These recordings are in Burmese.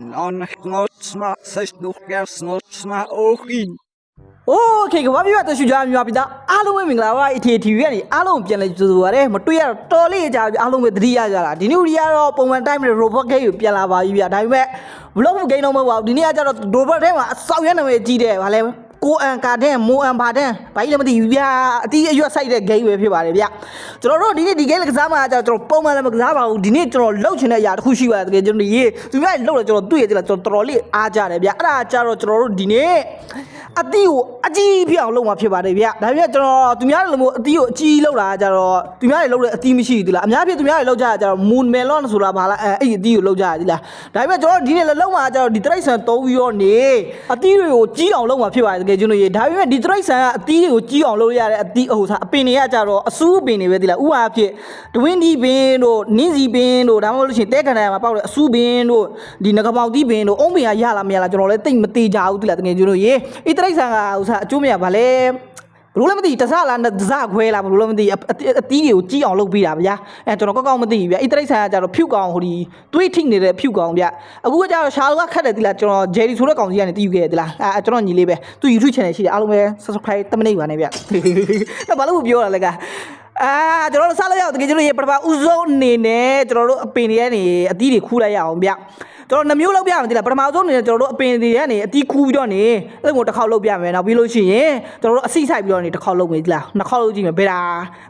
Non sma ses nog gas nog sma ogin. โอเคကဘာပြတ်တရှူကြမြပါပြတာအားလုံးပဲမင်္ဂလာပါအထေတီကနေအားလုံးပြန်လဲကြိုဆိုပါရစေမတွေ့ရတော့တော်လေးကြာပြီအားလုံးပဲသတိရကြတာဒီနေ့ဒီကတော့ပုံမှန်တိုင်းနဲ့ robot game ကိုပြန်လာပါပြီဗျာဒါပေမဲ့ vlog game တော့မဟုတ်ပါဘူးဒီနေ့ကကျတော့ robot ထဲမှာအဆောင်ရနာမည်ကြီးတယ်ဗာလဲ ကိုအန်ကာတဲ့မိုအန်ပါတဲ့ဘာကြီးလည်းမသိဘူးဗျာအတီးအရွက်ဆိုင်တဲ့ game ပဲဖြစ်ပါတယ်ဗျကျွန်တော်တို့ဒီနေ့ဒီ game ကစားမှာကျတော့ကျွန်တော်ပုံမှန်လည်းမကစားပါဘူးဒီနေ့ကျွန်တော်လှုပ်ချင်တဲ့အရာတစ်ခုရှိပါတယ်တကယ်ကျွန်တော်ရေးသူများလှုပ်တော့ကျွန်တော်တွေ့ရသေးလားကျွန်တော်တော်တော်လေးအားကြတယ်ဗျအဲ့ဒါကျတော့ကျွန်တော်တို့ဒီနေ့အတီးကိုအကြီးဖြစ်အောင်လုပ်မှာဖြစ်ပါတယ်ဗျဒါပေမဲ့ကျွန်တော်သူများလည်းမဟုတ်အတီးကိုအကြီးလုပ်တာကျတော့သူများတွေလုပ်တဲ့အတီးမရှိဘူးဒီလားအများဖြစ်သူများတွေလုပ်ကြတာကျတော့ moon melon ဆိုတာဘာလားအဲအဲ့ဒီအတီးကိုလုပ်ကြတာဒီလားဒါပေမဲ့ကျွန်တော်ဒီနေ့လည်းလုပ်မှာကျတော့ဒီတရိတ်ဆန်သုံးပြီးတော့နေအတီးတွေကိုကြီးအောင်လုပ်မှာဖြစ်ပါတယ်တကယ်ကျွန်တော်ရေဒါပေမဲ့ဒီတရိတ်ဆန်ကအတီးတွေကိုကြီးအောင်လုပ်ရတဲ့အတီးဟိုစားအပင်တွေကကျတော့အစူးအပင်တွေပဲဒီလားဥပမာဖြစ်ဒဝင်းဒီပင်တို့နင်းစီပင်တို့ဒါမှမဟုတ်လို့ရှိရင်တဲကန်ထဲမှာပေါက်တဲ့အစူးပင်တို့ဒီငကပေါက်တီးပင်တို့အုံးပင်ကရလာမရလားကျွန်တော်လည်းတိတ်မသေးကြဘူးဒီလားတကယ်ကျွန်တော်ရေဒီတရိတ်ဆန်ကဟိုစားအကျိုးမရပါလဲ ဘလို့လည်းမသိတစလားတစခွဲလားဘလို့လည်းမသိအအအတီးတွေကိုကြီးအောင်လုပ်ပေးတာဗျာအဲကျွန်တော်ကောက်ကောက်မသိဘူးဗျာအီတရိတ်ဆိုင်ကကြတော့ဖြူကောင်ဟိုဒီတွေးထိနေတဲ့ဖြူကောင်ဗျာအခုကကြတော့ရှာလောကခတ်တယ်ဒီလားကျွန်တော်ဂျယ်ရီဆိုတဲ့ကောင်ကြီးကနေတီးယူခဲ့တယ်ဒီလားအဲကျွန်တော်ညီလေးပဲသူ YouTube channel ရှိတယ်အားလုံးပဲ subscribe တမနေပါနဲ့ဗျာတော့ဘာလို့မပြောရလဲကအာကျွန်တော်တို့စားလို့ရအောင်တကယ်ကျွန်တော်ရေပထမဦးဆုံးအနေနဲ့ကျွန်တော်တို့အပင်တွေကနေအတီးတွေခူးလိုက်ရအောင်ဗျ ကျွန်တော်နှမျိုးလောက်ပြမယ်ဒီလားပထမဆုံးအနေနဲ့ကျွန်တော်တို့အပင်တွေကနေအတီးခူးပြီးတော့နေအဲ့လိုတစ်ခေါက်လောက်ပြမယ်နောက်ပြီးလို့ရှိရင်ကျွန်တော်တို့အစိဆိုင်ပြီးတော့နေတစ်ခေါက်လောက်မယ်ဒီလားနှစ်ခေါက်လောက်ကြည့်မယ်ဘယ်တာ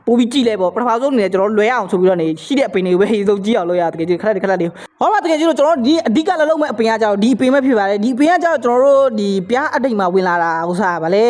ပို့ပြီးကြည့်လဲပေါ့ပထမဆုံးအနေနဲ့ကျွန်တော်တို့လွဲအောင်ဆိုပြီးတော့နေရှိတဲ့အပင်တွေကိုပဲဟိစုံကြည့်အောင်လုပ်ရတကယ်ကြီးခက်တယ်ခက်တယ် ဟောပါတကယ်ကြီးတို့ကျွန်တော်တို့ဒီအဓိကလည်းလုံးမဲ့အပင်ကကြတော့ဒီအပင်ပဲဖြစ်ပါတယ်ဒီအပင်ကကြတော့ကျွန်တော်တို့ဒီပြားအတိတ်မှာဝင်လာတာဟိုစားဗာလဲ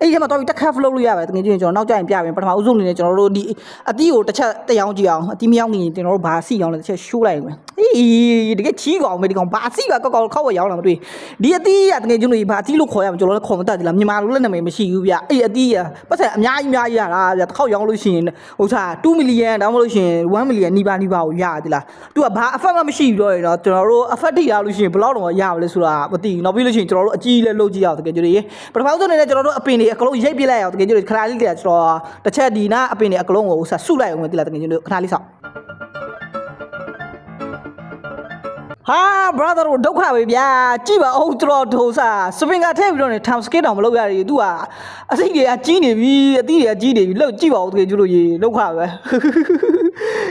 အဲ့ဒီထဲမှာတော့တက်ခတ်ဖလုတ်လို့ရပါတယ်တကယ်ကြီးကျွန်တော်နောက်ကျရင်ပြမယ်ပထမဦးဆုံးအနေနဲ့ကျွန်တော်တို့ဒီအတီးကိုတစ်ချက်တက်အောင်ကြည့်အောင်အတီးမရောက်ခင်ကျွန်တော်တို့ဘာစီအောင်လဲတစ်ချက်ရှိုးလိုက်အောင်အေးတကယ်ချီးကောင်ပဲဒီကောင်ဘာစီကကောက်ကောက်ခောက်ဝရောက်လာမတွေ့ဒီအတီးကတကယ်ကျွန်တော်ဘာအတီးလို့ခေါ်ရမှာကျွန်တော်လည်းခေါ်မတတ်ဘူးလားမြန်မာလိုလည်းနာမည်မရှိဘူးဗျအဲ့အတီးကပတ်စံအများကြီးအများကြီးရတာဗျတစ်ခေါက်ရောင်းလို့ရှိရင်ဟိုစား2 million တောင်းမလို့ရှိရင်1 million နီးပါးနီးပါးကိုရရတယ်လားသူကဘာအဖက်မှမရှိဘူးတော့ရင်တော့ကျွန်တော်တို့အဖက်ထိရလို့ရှိရင်ဘယ်လောက်တော့ရပါလဲဆိုတာမသိဘူးနောက်ပြီးလို့ရှိရင်ကျွန်တော်တို့အကြီးလည်းလုပ်ကြည့်ရအောင်တကယ်ကျွန်တော်ရေပထမဆုံးအနေနဲ့ကျွန်တော်တို့အပင်တွေအကလုံးရိတ်ပြလိုက်အောင်တကယ်ကျွန်တော်ခဏလေးတည်းကျွန်တော်တစ်ချက်ဒီနာအပင်တွေအကလုံးကိုဆက်ဆုလိုက်အောင်မသိလားတကယ်ကျွန်တော်ခဏလေးစောင့်ဟာ brother တို့ဒုက္ခပဲဗျာကြည့်ပါအောင်ကျွန်တော်ဒိုစားစပင်ကထည့်ပြီးတော့နေ time skate တောင်မလုပ်ရရည် तू ကအစိတ်တွေကကြီးနေပြီအသီးတွေကကြီးနေပြီလောက်ကြည့်ပါဦးတကယ်ကျွလို့ရေဒုက္ခပဲ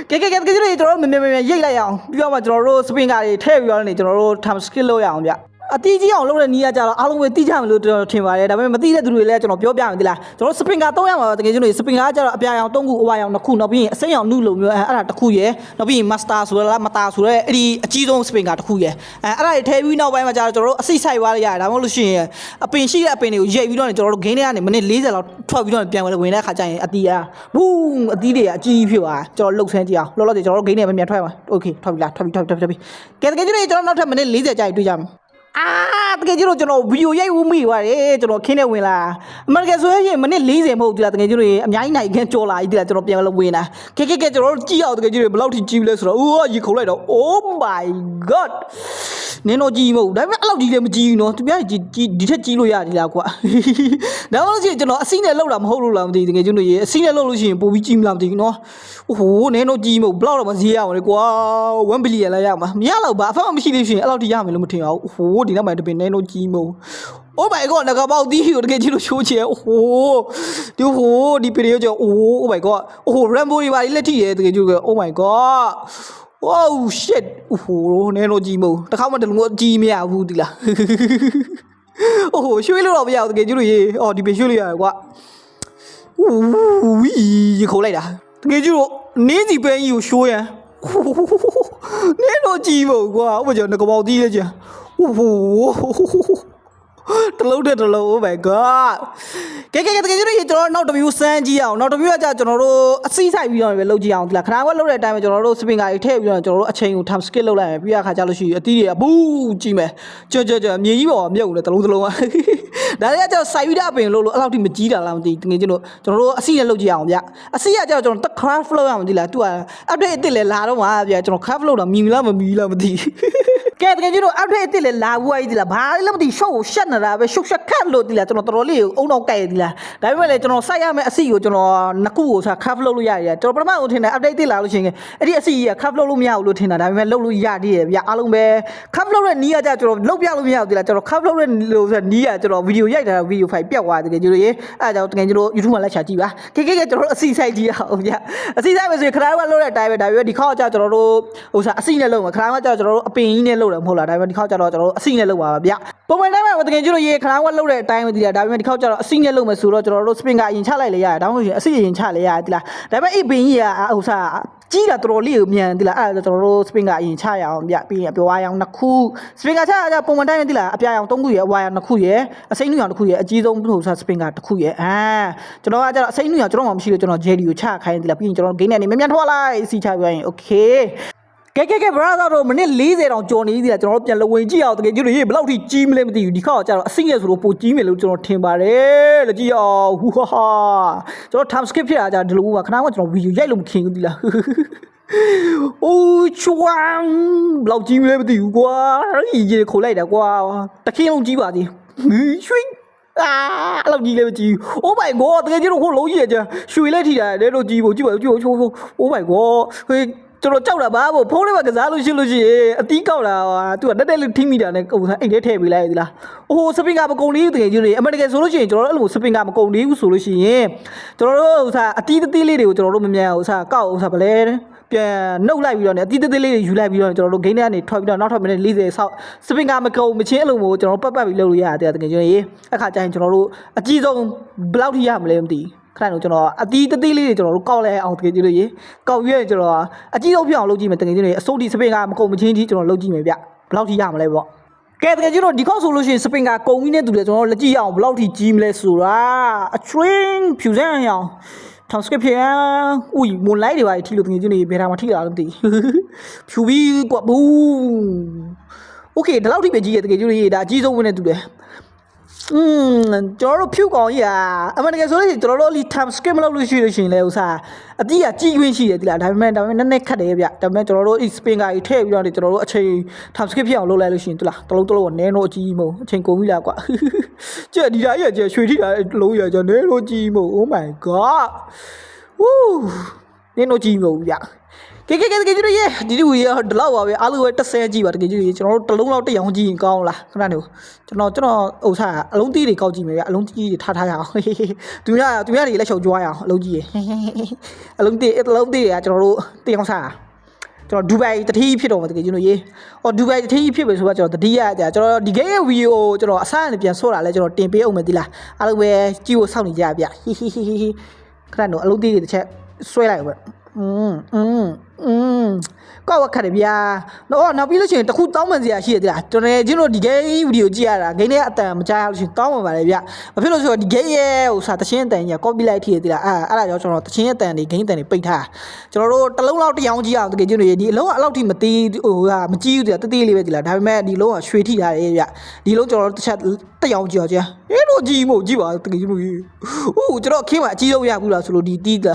ကဲကဲကဲတကယ်ကျွလို့ရေကျွန်တော်တို့မမေမမေရိတ်လိုက်အောင်ပြီးတော့မှကျွန်တော်တို့စပင်ကတွေထည့်ပြီးတော့နေကျွန်တော်တို့ time skate လုပ်ရအောင်ဗျ အတီးကြီးအောင်လုပ်တဲ့နီးရကြတော့အားလုံးပဲတိကျမလို့ကျွန်တော်ထင်ပါတယ်ဒါပေမဲ့မသိတဲ့သူတွေလည်းကျွန်တော်ပြောပြမယ်ဒီလားကျွန်တော်စပင်ကာသုံးရမှာပါတကယ်ကျွလို့စပင်ကာကြတော့အပြာရောင်၃ခုအဝါရောင်၂ခုနောက်ပြီးရင်အစိမ်းရောင်နုလိုမျိုးအဲအဲ့ဒါတစ်ခုရယ်နောက်ပြီးရင် master ဆိုရလားမတာဆိုရဲအဲ့ဒီအကြီးဆုံးစပင်ကာတစ်ခုရယ်အဲအဲ့ဒါတွေထည့်ပြီးနောက်ပိုင်းမှာကျတော့ကျွန်တော်တို့အစိဆိုင်သွားရရတယ်ဒါမှမဟုတ်လို့ရှိရင်အပင်ရှိတဲ့အပင်တွေကိုရိတ်ပြီးတော့နေကျွန်တော်တို့ဂိမ်းထဲကနေမိနစ်40လောက်ထွက်ပြီးတော့ပြန်ဝင်တဲ့အခါကျရင်အတီးအားဘူးအတီးတွေအကြီးဖြစ်သွားကျွန်တော်လှုပ်ဆန်းကြည့်အောင်လောလောဆယ်ကျွန်တော်တို့ဂိမ်းထဲမှာပြန်ထွက်ပါโอเคထွက်ပြီလားထွက်ပြီထွက်ပြီထွက်ပြီကဲတကယ်ကျွလို့ကျွန်တော်နောက်ထပ်မိနစ်40ကြာရင်တွေ့ကြမယ် အာတကယ်ကြီးတော့ကျွန်တော်ဗီဒီယိုရိုက်ဦးမိပါတယ်ကျွန်တော်ခင်းနေဝင်လာအမေရိကန်ဆိုရင်မိနစ်40မဟုတ်ဘူးလားတကယ်ကြီးတို့အများကြီးနိုင်ခင်ကြော်လာကြီးတကယ်ကျွန်တော်ပြန်လာဝင်လာကဲကဲကဲကျွန်တော်တို့ကြည့်အောင်တကယ်ကြီးတွေဘယ်လောက်ထိကြည့်လဲဆိုတော့အိုးရေခုံလိုက်တော့ Oh my god နင်းတော့ကြည့်မဟုတ်ဒါပေမဲ့အဲ့လောက်ကြီးလည်းမကြည့်ဘူးနော်သူများကြီးကြီးဒီထက်ကြီးလို့ရတယ်လားကွာဒါမှမဟုတ်ရှင်ကျွန်တော်အစိနဲ့လောက်တာမဟုတ်လို့လားမသိဘူးတကယ်ကျွန်တော်ရေအစိနဲ့လောက်လို့ရှိရင်ပိုပြီးကြည့်မလားမသိဘူးနော်ဟိုးနင်းတော့ကြည့်မဟုတ်ဘလောက်တော့မဈေးရအောင်လေကွာ1 billion လာရမှာမရတော့ဘာအဖက်မရှိသေးရှင်အဲ့လောက်ထိရမယ်လို့မထင်ပါဘူးဟိုးဒီနောက်မှာတပင်နင်းတော့ကြည့်မဟုတ် Oh my god ငါကပေါက်တီးကိုတကယ်ကြည့်လို့ရှိုးချင်အိုးဒီဟိုဒီပရီယောကျော်အိုး Oh my god အိုး Rambo တွေပါလက်ထိရဲတကယ်ကြည့်လို့ Oh my god Oh shit အိုးနင်းတော့ကြည့်မဟုတ်တစ်ခါမှတလုံးကြည့်မရဘူးဒီလားအိုးရွှေ့လို့တော့မရဘူးတကယ်ကြည့်လို့ရေအော်ဒီပင်ရွှေ့လို့ရတယ်ကွာဦးဝီးခိုးလိုက်တာတကယ်ကြည့်လို့နင်းစီပန်းကြီးကိုရှိုးရန်နင်းတော့ကြည့်မဟုတ်ကွာဥပမာငကပေါက်တီးလဲကြအိုး တလုံးတဲ့တလုံး Oh my god ကဲကဲကဲတကယ်ကြီးကျွန်တော်နောက်တစ်မျိုးစမ်းကြည့်အောင်နောက်တစ်မျိုးကကြာကျွန်တော်တို့အစိဆိုင်ပြီးတော့ပဲလုပ်ကြည့်အောင်ဒီလားခဏခွက်လုပ်တဲ့အတိုင်းပဲကျွန်တော်တို့စပင်ကာတွေထည့်ပြီးတော့ကျွန်တော်တို့အချိန်ကို time skip လုပ်လိုက်မယ်ပြီးရခါကြလို့ရှိရင်အသီးတွေကဘူးကြည့်မယ်ကြွကြွကြွမြေကြီးပေါ်မြုပ်နေတလုံးတလုံးကဒါတွေကကျွန်တော်စိုက်ပြီးတဲ့အပင်လို့လို့အဲ့လောက်ထိမကြီးတာလားမသိတကယ်ကျွန်တော်ကျွန်တော်တို့အစိနဲ့လုပ်ကြည့်အောင်ဗျအစိကကြာကျွန်တော်တက် craft လုပ်ရအောင်ဒီလား तू က update အစ်စ်လဲလာတော့မှာဗျကျွန်တော် craft လုပ်တာမြည်မလားမမြည်လားမသိ ကဲတကယ်ကြီးတို့ update အစ်စ်လေလာဘူးအကြီးဒီလားဘာလဲမသိရှုပ်ကိုရှက်နေတာပဲရှုပ်ရှက်ခတ်လို့ဒီလားကျွန်တော်တော်တော်လေးအုံတော့ကြိုက်ဒီလားဒါပေမဲ့လေကျွန်တော်စိုက်ရမယ့်အစီကိုကျွန်တော်နှစ်ခုကိုစား cover လုပ်လို့ရတယ်ကျွန်တော်ပထမဦးထင်တယ် update တစ်လာလို့ရှိရင်အဲ့ဒီအစီကြီးက cover လုပ်လို့မရဘူးလို့ထင်တာဒါပေမဲ့လုပ်လို့ရသေးတယ်ဗျအားလုံးပဲ cover လုပ်တဲ့နီးရကြကျွန်တော်လုပ်ပြလို့မရဘူးဒီလားကျွန်တော် cover လုပ်တဲ့လို့ဆိုနီးရကျွန်တော်ဗီဒီယိုရိုက်တာဗီဒီယိုဖိုင်ပြတ်သွားတကယ်ကြီးတို့ရေအဲ့ဒါကြောင့်တကယ်ကြီးတို့ YouTube မှာလိုက်ရှာကြည့်ပါကဲကဲကဲကျွန်တော်တို့အစီစိုက်ကြည့်အောင်ဗျအစီစိုက်ပဲဆိုရင်ခဏကလုပ်တဲ့အတိုင်းပဲဒါပေမဲ့ဒီခေါက်ကျကျွန်တော်တို့ဟိုစားအစီနဲ့လုပ်မှာခဏကကျကျွန်တော်တို့အပင်ကြီးနဲ့လုပ်တယ်မဟုတ်လားဒါပေမဲ့ဒီခေါက်ကျတော့ကျွန်တော်တို့အစီနဲ့လုပ်ပါပါဗျပုံမှန်တိုင်းမှာတကယ်ကြီးတို့ရေခဏကလုပ်တဲ့အတိုင်းပဲဒီလားဒါပေမဲ့ဒီခေါက်ကျတော့အစီနဲ့လုပ်မယ်ဆိုတော့ကျွန်တော်တို့ spin ကအရင်ချလိုက်လေရတယ်ဒါမှမဟုတ်ရင်အစီအရင်ချလေရတယ်ဒီလားဒါပေမဲ့အဲ့ပင်ကြီးကဟိုစားကြီးတာတော်တော်လေးကိုမြန်ဒီလားအဲ့ဒါကျွန်တော်တို့ spin ကအရင်ချရအောင်ဗျပြီးရင်အပြောဝါရောင်နှစ်ခု spin ကချရကြပုံမှန်တိုင်းပဲဒီလားအပြာရောင်သုံးခုရယ်အဝါရောင်နှစ်ခုရယ်အစိမ်းနူရောင်တစ်ခုရယ်အကြီးဆုံးဟိုစား spin ကတစ်ခုရယ်အာကျွန်တော်ကကျတော့အစိမ်းနူရောင်ကျွန်တော်မှမရှိလို့ကျွန်တော် jelly ကိုချခိုင်းဒီလားပြီးရင်ကျွန်တော် gain နဲ့နေမြန်မြန်ထွက်လာစီချပြရင် okay ကဲကဲကဲ brother တို့မိနစ်40တောင်ကြော်နေသေးတယ်ကျွန်တော်တို့ပြန်လဝင်ကြည့်အောင်တကယ်ကြီးလို့ရေးဘယ်လောက်ထိကြီးမလဲမသိဘူးဒီခေါက်ကျတော့အစိမ့်ရဆိုတော့ပိုကြီးမယ်လို့ကျွန်တော်ထင်ပါတယ်လက်ကြည့်အောင်ဟူဟာဟာကျွန်တော် time skip ဖြစ်တာကြာဒီလိုကခဏမှကျွန်တော်ဗီဒီယိုရိုက်လို့မခင်ဘူးဒီလားအိုးချွမ်ဘယ်လောက်ကြီးမလဲမသိဘူးကွာဒီရေခိုလိုက်တာကွာတခင်းလုံးကြီးပါသေးရွှေအာအဲ့လောက်ကြီးလည်းမကြည့်ဘူး Oh my god တကယ်ကြီးတော့ဟိုလုံးကြီးရကြရွှေလက်ထိတာလဲလို့ကြည့်ဖို့ကြည့်ပါကြည့်ဖို့ချိုးချိုး Oh my god ဟေး ကျွန်တော်ကြောက်တာပါဘို့ဖုန်းလေးမှာကစားလို့ရှိလို့ရှိရင်အတီးကောက်တာဟာသူကတက်တက်လေးထိမိတာနဲ့ဟိုအိတ်ထဲထည့်ပေးလိုက်သလားအိုးစပင်ကမကုန်သေးဘူးတကယ်ကြီးလေအမေတကယ်ဆိုလို့ရှိရင်ကျွန်တော်တို့အဲ့လိုစပင်ကမကုန်သေးဘူးဆိုလို့ရှိရင်ကျွန်တော်တို့ဟိုစားအတီးတတိလေးတွေကိုကျွန်တော်တို့မမြန်ဟိုစားကောက်ဟိုစားဗလဲပြန်နှုတ်လိုက်ပြီးတော့ねအတီးတတိလေးတွေယူလိုက်ပြီးတော့ကျွန်တော်တို့ဂိမ်းထဲကနေထွက်ပြီးတော့နောက်ထပ်မိနစ်40ဆောက်စပင်ကမကုန်မချင်းအလုံးကိုကျွန်တော်ပတ်ပတ်ပြီးလုပ်လို့ရတယ်တကယ်ကြီးလေအခါကျရင်ကျွန်တော်တို့အကြီးဆုံးဘယ်လောက်ထိရမလဲမသိဘူး ခဏတော့ကျွန်တော်အတီးတတိလေးတွေကျွန်တော်တို့ကောက်လဲအောင်တကယ်ကြီးလို့ရေကောက်ရွေးကျွန်တော်အကြီးဆုံးဖြစ်အောင်လုပ်ကြည့်မယ်တကယ်ကြီးလို့အစိုးဒီစပင်ကမကုန်မချင်းကြီးကျွန်တော်လုပ်ကြည့်မယ်ဗျဘယ်လောက်ထိရမလဲပေါ့ကဲတကယ်ကြီးတော့ဒီခေါက်ဆိုလို့ရှိရင်စပင်ကကုန်ပြီးနေတူတယ်ကျွန်တော်လက်ကြည့်ရအောင်ဘယ်လောက်ထိကြီးမလဲဆိုတာအထရင်းဖြူစမ်းရအောင်ထောင်စကဖြစ်ဦးမွန်လိုက်တွေပါထိလို့တကယ်ကြီးနေဘယ်ထားမှထိလာလို့မသိဖြူပြီးကွာဘူးโอเคဒီလောက်ထိပဲကြီးရတကယ်ကြီးလို့ရေဒါအကြီးဆုံးဝင်နေတူတယ် อืมကျွန်တော်တို့ဖြူကောင်ကြီးอ่ะအမှန်တကယ်ဆိုလို့ရှိရင်ကျွန်တော်တို့လီ time skip မလုပ်လို့ရှိလို့ရှိရင်လည်းဥစားအတိကကြီးခွင့်ရှိတယ်ဒီလားဒါပေမဲ့ဒါပေမဲ့နည်းနည်းခက်တယ်ဗျဒါပေမဲ့ကျွန်တော်တို့ spin ကကြီးထည့်ပြီးတော့ကျွန်တော်တို့အချိန် time skip ဖြစ်အောင်လုပ်လိုက်လို့ရှိရင်ဒီလားတလုံးတလုံးကနည်းတော့အကြီးမို့အချိန်ကုန်ပြီလားကွာကြက်ဒီဓာကြီးကကြက်ရွှေထိတာလုံးရကြနည်းတော့ကြီးမို့ oh my god ဝူးနည်းတော့ကြီးမို့ဗျ ကဲကဲကဲကဲကျတော့ရေဒီဒီဝီရဒီလောက်ပါပဲအားလုံးပဲ30ကြည့်ပါတကယ်ကြီးကျွန်တော်တို့တစ်လုံးလောက်တစ်ရောင်ကြည့်ရင်ကောင်းလားခဏနေကျွန်တော်ကျွန်တော်ဥစားအလုံးသေးတွေကောက်ကြည့်မယ်ဗျအလုံးကြီးတွေထားထားရအောင်သူများသူများတွေလက်ချောက်ကြွားရအောင်အလုံးကြီးရေအလုံးသေးအလုံးသေးတွေကကျွန်တော်တို့တင်အောင်စားကျွန်တော်ဒူဘိုင်တတိဖြစ်တော့မှာတကယ်ကျွန်တော်ရေဟောဒူဘိုင်တတိဖြစ်ပြီဆိုတော့ကျွန်တော်တတိရကြကျွန်တော်ဒီ game ရဲ့ video ကိုကျွန်တော်အစားအနေပြန်ဆော့တာလဲကျွန်တော်တင်ပေးအောင်မယ်ဒီလားအားလုံးပဲကြည့်ဖို့စောင့်နေကြဗျဟီဟီဟီဟီခဏတော့အလုံးသေးတွေတစ်ချက်ဆွဲလိုက်ပဲ อืมอืมอืมကောက်ဝက်ခတ်တယ်ဗျာတော့နောက်ပြီးလို့ရှိရင်တခုတောင်းပန်စရာရှိရတယ်လားကျွန်တော်ချင်းတို့ဒီ game ဗီဒီယိုကြည့်ရတာ game ရဲ့အတန်မကြားရလို့ရှိရင်တောင်းပန်ပါလေဗျာဘာဖြစ်လို့ဆိုတော့ဒီ game ရဲ့ဟိုစာတချင်းအတန်ကြီး copy လိုက်ထိရတယ်လားအဲ့အဲ့ဒါကြောင့်ကျွန်တော်တချင်းအတန်တွေ game အတန်တွေပိတ်ထားကျွန်တော်တို့တစ်လုံးလောက်တစ်ယောင်ကြည့်အောင်တကယ်ချင်းတို့ဒီအလုံးကအလောက်ထိမသေးဟိုဟာမကြည့်ဘူးတတေးလေးပဲဒီလားဒါပေမဲ့ဒီလုံးကရွှေထိထားတယ်ဗျဒီလုံးကျွန်တော်တို့တစ်ချက်တစ်ယောင်ကြည့်အောင်ကြာအဲတော့ကြည့်မို့ကြည့်ပါတကယ်ချင်းတို့ဟိုကျွန်တော်ခင်းမှာအကြီးဆုံးရဘူးလားဆိုလို့ဒီတီးတာ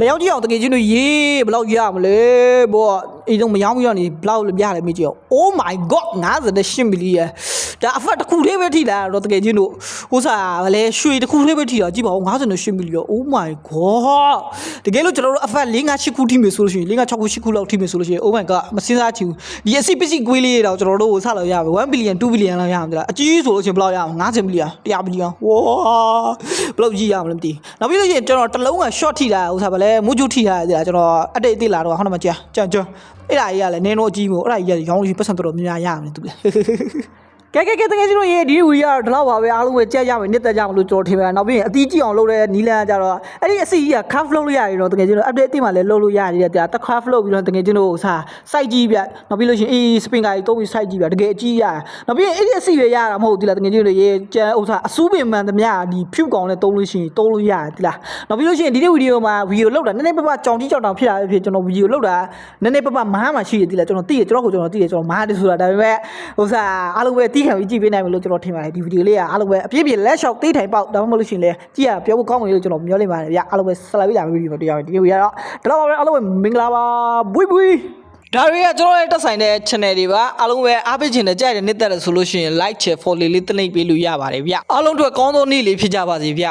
လေရောက်ကြည့်အောင်တကယ်ချင်းတို့ရေးဘယ်လောက်ရမလဲဘောအေးတော့မယောင်းပြီးတော့နေဘယ်လောက်ပြလဲမေးကြည့်အောင် Oh my god 58မီလီယံဒါအဖတ်တစ်ခုလေးပဲထိလာတော့တကယ်ချင်းတို့ဟိုစားဗလဲရွှေတစ်ခုလေးပဲထိတာကြည့်ပါဦး58မီလီယံ Oh my god တကယ်လို့ကျွန်တော်တို့အဖတ်5 6ခုထိမယ်ဆိုလို့ရှိရင်5 6ခု6ခုလောက်ထိမယ်ဆိုလို့ရှိရင် Oh my god မစင်းစားချင်ဘူးဒီအစီပစီကွေးလေးတော့ကျွန်တော်တို့ကိုစလောက်ရမယ်1ဘီလီယံ2ဘီလီယံလောက်ရမှာလားအကြီးဆိုလို့ရှိရင်ဘယ်လောက်ရမလဲ50မီလီယံ100ဘီလီယံဝါဘယ်လောက်ကြီးရမလဲမသိနောက်ပြီးလို့ရှိရင်ကျွန်တော်တစ်လုံးက short ထိတာဟိုစားဗလဲမူဂျူထိတာဒီလားကျွန်တော်အတိတ်အသေးလာတော့ဟောင်းမှာကြာကြာကြာအဲ့ဒါကြီးကလည်းနင်းတော့အကြီးမို့အဲ့ဒါကြီးကရောင်းလို့ရှိရင်ပတ်စံတော်တော်များများရမယ်သူလေ ကဲကဲကဲတကယ်ကြီးတို့ရေဒီဝီရတော့ဒီလောက်ပါပဲအားလုံးပဲကြက်ရမယ်နှစ်သက်ကြမလို့ကျွန်တော်ထင်ပါနောက်ပြီးရင်အတီးကြည့်အောင်လုပ်တဲ့နီလန်ကြတော့အဲ့ဒီအစီကြီးက cuff လုပ်လို့ရရင်တော့တကယ်ကြီးတို့ update အတိမှလည်းလုပ်လို့ရရတယ်တရားတ cuff လုပ်ပြီးတော့တကယ်ကြီးတို့စာ site ကြီးပြနောက်ပြီးလို့ရှိရင်အေး spin ကကြီးတုံးပြီး site ကြီးပြတကယ်အကြီးရနောက်ပြီးရင်အဲ့ဒီအစီပဲရတာမဟုတ်ဘူးဒီလားတကယ်ကြီးတို့ရေကျန်ဥစားအစူးပင်မှန်သမျှဒီဖြူကောင်နဲ့တုံးလို့ရှိရင်တုံးလို့ရတယ်ဒီလားနောက်ပြီးလို့ရှိရင်ဒီနေ့ဗီဒီယိုမှာဗီဒီယိုလုပ်တာနည်းနည်းပပကြောင်ကြီးကြောင်တောင်ဖြစ်တာပဲဖြစ်ကျွန်တော်ဗီဒီယိုလုပ်တာနည်းနည်းပပမားမှရှိရဒီလားကျွန်တော်သိရကျွန်တော်ကိုကျွန်တော်သိရကျွန်တော်မားတယ်ဆိုတာဒါပေမဲ့ဥစားအားလုံးပဲတီးခံပြီးကြည့်ပေးနိုင်မယ်လို့ကျွန်တော်ထင်ပါတယ်ဒီဗီဒီယိုလေးကအားလုံးပဲအပြည့်ပြည့်လက်ရှော့သေးထိုင်ပေါက်ဒါမှမဟုတ်လို့ရှိရင်လည်းကြည့်ရပြောဖို့ကောင်းမယ်လို့ကျွန်တော်မျှော်လင့်ပါတယ်ဗျအားလုံးပဲဆက်လက်ပြီးလာမယ့်ဗီဒီယိုမှာတွေ့ရမယ်ဒီဗီဒီယိုကတော့ဒီတော့ပါပဲအားလုံးပဲမင်္ဂလာပါဘွိဘွိဒါတွေကကျွန်တော်ရဲ့တက်ဆိုင်တဲ့ channel တွေပါအားလုံးပဲအားပေးခြင်းနဲ့ကြိုက်တဲ့နှစ်သက်တယ်ဆိုလို့ရှိရင် like share follow လေးတလိမ့်ပေးလို့ရပါတယ်ဗျအားလုံးအတွက်ကောင်းသောနေ့လေးဖြစ်ကြပါစေဗျ